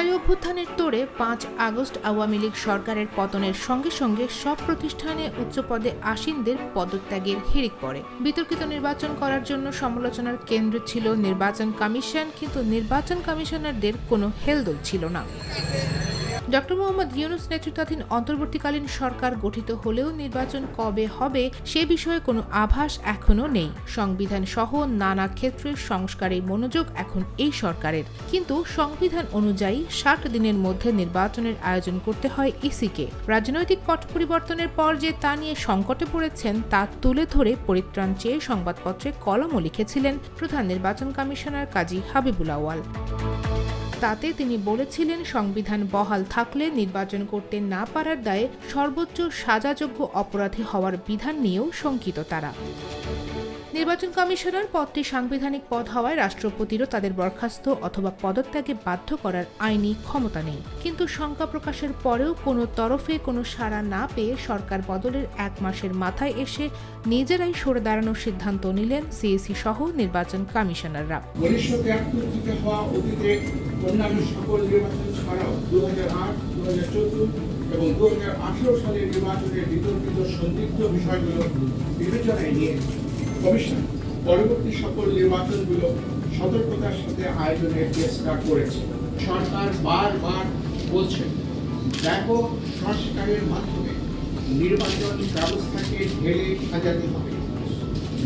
জুলাই অভ্যুত্থানের তোড়ে পাঁচ আগস্ট আওয়ামী লীগ সরকারের পতনের সঙ্গে সঙ্গে সব প্রতিষ্ঠানে উচ্চ পদে আসীনদের পদত্যাগের হিড়িক পড়ে। বিতর্কিত নির্বাচন করার জন্য সমালোচনার কেন্দ্র ছিল নির্বাচন কমিশন, কিন্তু নির্বাচন কমিশনারদের কোনো হেলদোল ছিল না। ডক্টর মোহাম্মদ ইউনুস নেতৃত্বাধীন অন্তর্বর্তীকালীন সরকার গঠিত হলেও নির্বাচন কবে হবে সে বিষয়ে কোনো আভাস এখনও নেই। সংবিধান সহ নানা ক্ষেত্রে সংস্কারের মনোযোগ এখন এই সরকারের। কিন্তু সংবিধান অনুযায়ী ষাট দিনের মধ্যে নির্বাচনের আয়োজন করতে হয় ইসিকে। রাজনৈতিক পট পরিবর্তনের পর যে তা নিয়ে সংকটে পড়েছেন তা তুলে ধরে পরিত্রাণ চেয়ে সংবাদপত্রে কলমও লিখেছিলেন প্রধান নির্বাচন কমিশনার কাজী হাবিবুল আওয়াল তাতে তিনি বলেছিলেন, সংবিধান বহাল থাকলে নির্বাচন করতে না পারার দায়ে সর্বোচ্চ সাজাযোগ্য অপরাধী হওয়ার বিধান নিয়েও শঙ্কিত তারা। নির্বাচন কমিশনার পদটি সাংবিধানিক পদ হওয়ায় রাষ্ট্রপতিরও তাদের বরখাস্ত অথবা পদত্যাগে বাধ্য করার আইনি ক্ষমতা নেই। কিন্তু শঙ্কা প্রকাশের পরেও কোনো তরফে কোনো সাড়া না পেয়ে সরকার বদলের এক মাসের মাথায় এসে নিজেরাই সরে দাঁড়ানোর সিদ্ধান্ত নিলেন সিএসি সহ নির্বাচন কমিশনাররা। অন্যান্য সকল নির্বাচন ছাড়াও দু হাজার আট এবং দু হাজার আঠেরো সালের নির্বাচনের বিতর্কিত সন্দিগ্ধ বিষয়গুলো বিবেচনায় নিয়ে কমিশন পরবর্তী সকল নির্বাচনগুলো সতর্কতার সাথে আয়োজনের চেষ্টা করেছে। সরকার বারবার বলছে ব্যাপক সংস্কারের মাধ্যমে নির্বাচন ব্যবস্থাকে ঢেলে সাজাতে হবে।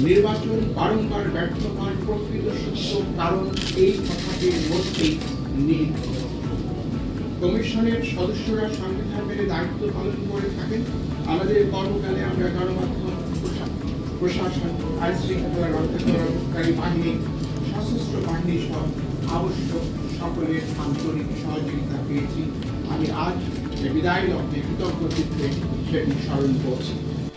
নির্বাচন বারংবার ব্যর্থ হওয়ার প্রকৃত সত্য কারণ এই কথাটির মধ্যেই নিহিত কমিশনের সদস্যরা সংবিধান মেনে দায়িত্ব পালন করে থাকেন। আমাদের কর্মকালে আমরা গণমাধ্যম প্রশাসন আইন শৃঙ্খলা রক্ষাকারী বাহিনী, সশস্ত্র বাহিনী সহ আবশ্যক সকলের আন্তরিক সহযোগিতা পেয়েছি। আমি আজ বিদায় লগ্নে কৃতজ্ঞ চিত্রে সেটি স্মরণ করছি।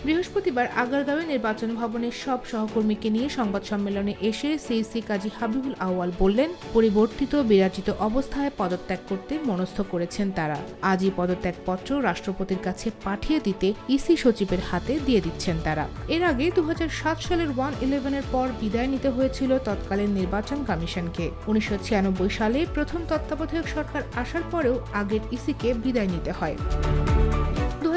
বৃহস্পতিবার আগারগাঁওয়ে নির্বাচন ভবনের সব সহকর্মীকে নিয়ে সংবাদ সম্মেলনে এসে সিইসি কাজী হাবিবুল আওয়াল বললেন, পরিবর্তিত বিরাজিত অবস্থায় পদত্যাগ করতে মনস্থ করেছেন তারা। আজই পদত্যাগপত্র রাষ্ট্রপতির কাছে পাঠিয়ে দিতে ইসি সচিবের হাতে দিয়ে দিচ্ছেন তারা। এর আগে দু হাজার সাত সালের ওয়ান ইলেভেনের পর বিদায় নিতে হয়েছিল তৎকালীন নির্বাচন কমিশনকে। উনিশশো ছিয়ানব্বই সালে প্রথম তত্ত্বাবধায়ক সরকার আসার পরেও আগের ইসিকে বিদায় নিতে হয়।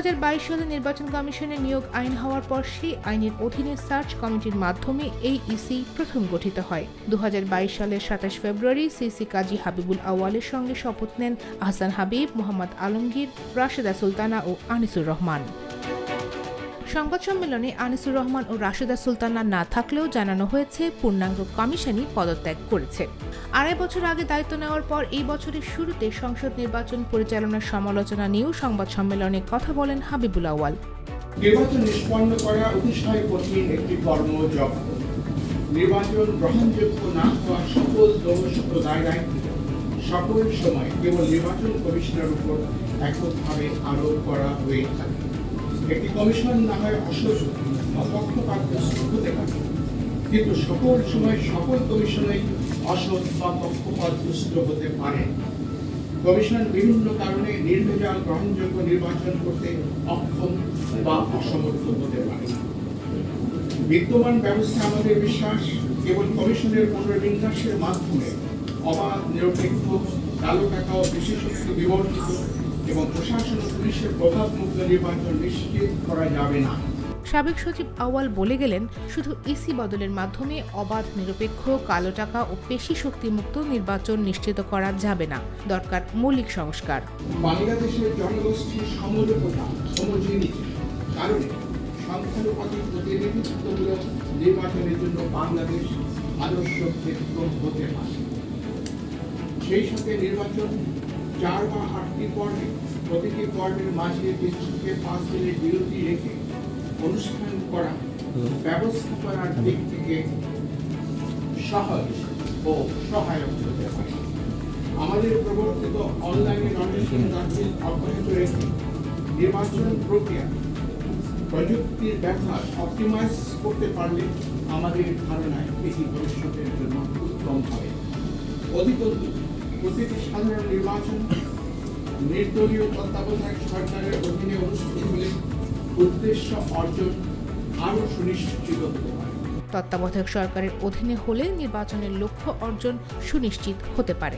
সালে নির্বাচন কমিশনের নিয়োগ আইন হওয়ার পর সেই আইনের অধীনে সার্চ কমিটির মাধ্যমে এই ইসি প্রথম গঠিত হয়। দু হাজার বাইশ সালের সাতাশ ফেব্রুয়ারি সিসি কাজী হাবিবুল আওয়ালের সঙ্গে শপথ নেন আহসান হাবিব, মোহাম্মদ আলমগীর, রাশেদা সুলতানা ও আনিসুর রহমান। সংবাদ সম্মেলনে আনিসুর রহমান ও রাশেদা সুলতানা না থাকলেও জানানো হয়েছে, পূর্ণাঙ্গ কমিশনই পদত্যাগ করেছে। আড়াই বছর আগে দায়িত্ব নেওয়ার পর এই বছরের শুরুতে সংসদ নির্বাচন পরিচালনার সমালোচনা নিয়েও সংবাদ সম্মেলনে কথা বলেন হাবিবুল আওয়াল নির্বাচন নিষ্পন্ন করা অতিশয় কঠিন একটি কর্মযজ্ঞ। নির্বাচন গ্রহণযোগ্য না হওয়া সকল দোষ ও দায় সকল সময় কেবল নির্বাচন কমিশনের উপর এককভাবে আরোপ করা হয়ে থাকে। একটি কমিশন না হয় বা হতে পারে। কিন্তু সকল সময় সকল কমিশনই অসৎ বা পক্ষপাতগ্রস্ত হতে পারে। কমিশন বিভিন্ন কারণে নির্ভেজাল গ্রহণযোগ্য নির্বাচন করতে অক্ষম বা অসমর্থ হতে পারে বিদ্যমান ব্যবস্থা আমাদের বিশ্বাস, কেবল কমিশনের পুনর্বিন্যাসের মাধ্যমে অবাধ, নিরপেক্ষ কালো টাকা ও বিশেষত্ব বিবর্তিত এবং প্রশাসন ও পুলিশের প্রভাবমুক্ত নির্বাচন নিশ্চিত করা যাবে না। সাবেক সচিব আওয়াল বলে গেলেন শুধু ইসি বদলের মাধ্যমে অবাধ নিরপেক্ষ কালো টাকা ও পেশি শক্তিমুক্ত নির্বাচন নিশ্চিত করা যাবে না। দরকার মৌলিক সংস্কার। বাংলাদেশের জনগোষ্ঠীর কারণে প্রতিনিধিত্বমূলক নির্বাচনের জন্য বাংলাদেশ আদর্শ ক্ষেত্র হতে পারে। সেই সাথে নির্বাচন চার বা আটটি পর্বে প্রতিটি পর্বের মাঝে থেকে পাঁচ দিনের বিরতি রেখে অনুষ্ঠান করা ব্যবস্থাপনার দিক থেকে সহজ ও সহায়ক হতে পারে। আমাদের প্রবর্তিত অনলাইনে নমিনেশন দাখিল অব্যাহত রেখে নির্বাচন প্রক্রিয়া প্রযুক্তির ব্যবহার অপটিমাইজ করতে পারলে আমাদের ধারণায় এটি ভবিষ্যতের জন্য উত্তম হবে। অধিকন্তু প্রতিটি সাধারণ নির্বাচন, নির্দলীয় তত্ত্বাবধায়ক সরকারের অধীনে অনুষ্ঠিত উদ্দেশ্য অর্জন আরও সুনিশ্চিত হতে তত্ত্বাবধায়ক সরকারের অধীনে হলে নির্বাচনের লক্ষ্য অর্জন সুনিশ্চিত হতে পারে।